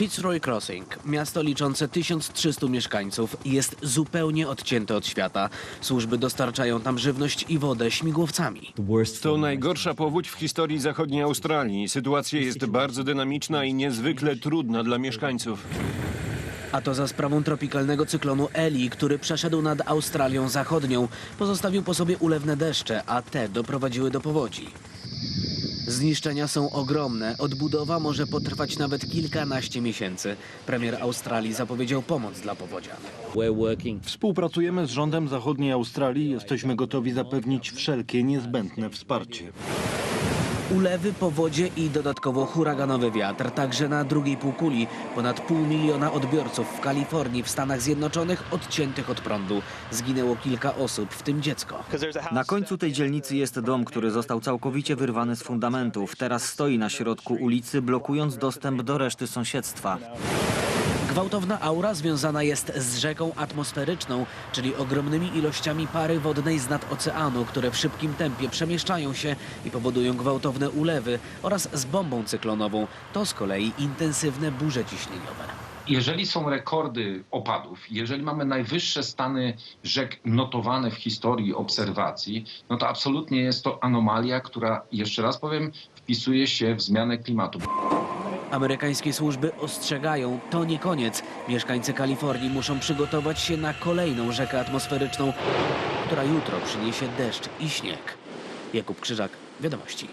Fitzroy Crossing, miasto liczące 1300 mieszkańców, jest zupełnie odcięte od świata. Służby dostarczają tam żywność i wodę śmigłowcami. To najgorsza powódź w historii zachodniej Australii. Sytuacja jest bardzo dynamiczna i niezwykle trudna dla mieszkańców. A to za sprawą tropikalnego cyklonu Eli, który przeszedł nad Australią Zachodnią. Pozostawił po sobie ulewne deszcze, a te doprowadziły do powodzi. Zniszczenia są ogromne. Odbudowa może potrwać nawet kilkanaście miesięcy. Premier Australii zapowiedział pomoc dla powodzian. Współpracujemy z rządem zachodniej Australii. Jesteśmy gotowi zapewnić wszelkie niezbędne wsparcie. Ulewy, powodzie i dodatkowo huraganowy wiatr, także na drugiej półkuli. Ponad pół miliona odbiorców w Kalifornii, w Stanach Zjednoczonych, odciętych od prądu. Zginęło kilka osób, w tym dziecko. Na końcu tej dzielnicy jest dom, który został całkowicie wyrwany z fundamentów. Teraz stoi na środku ulicy, blokując dostęp do reszty sąsiedztwa. Gwałtowna aura związana jest z rzeką atmosferyczną, czyli ogromnymi ilościami pary wodnej z nad oceanu, które w szybkim tempie przemieszczają się i powodują gwałtowne ulewy oraz z bombą cyklonową. To z kolei intensywne burze ciśnieniowe. Jeżeli są rekordy opadów, jeżeli mamy najwyższe stany rzek notowane w historii obserwacji, no to absolutnie jest to anomalia, która, jeszcze raz powiem, wpisuje się w zmianę klimatu. Amerykańskie służby ostrzegają, to nie koniec. Mieszkańcy Kalifornii muszą przygotować się na kolejną rzekę atmosferyczną, która jutro przyniesie deszcz i śnieg. Jakub Krzyżak, Wiadomości.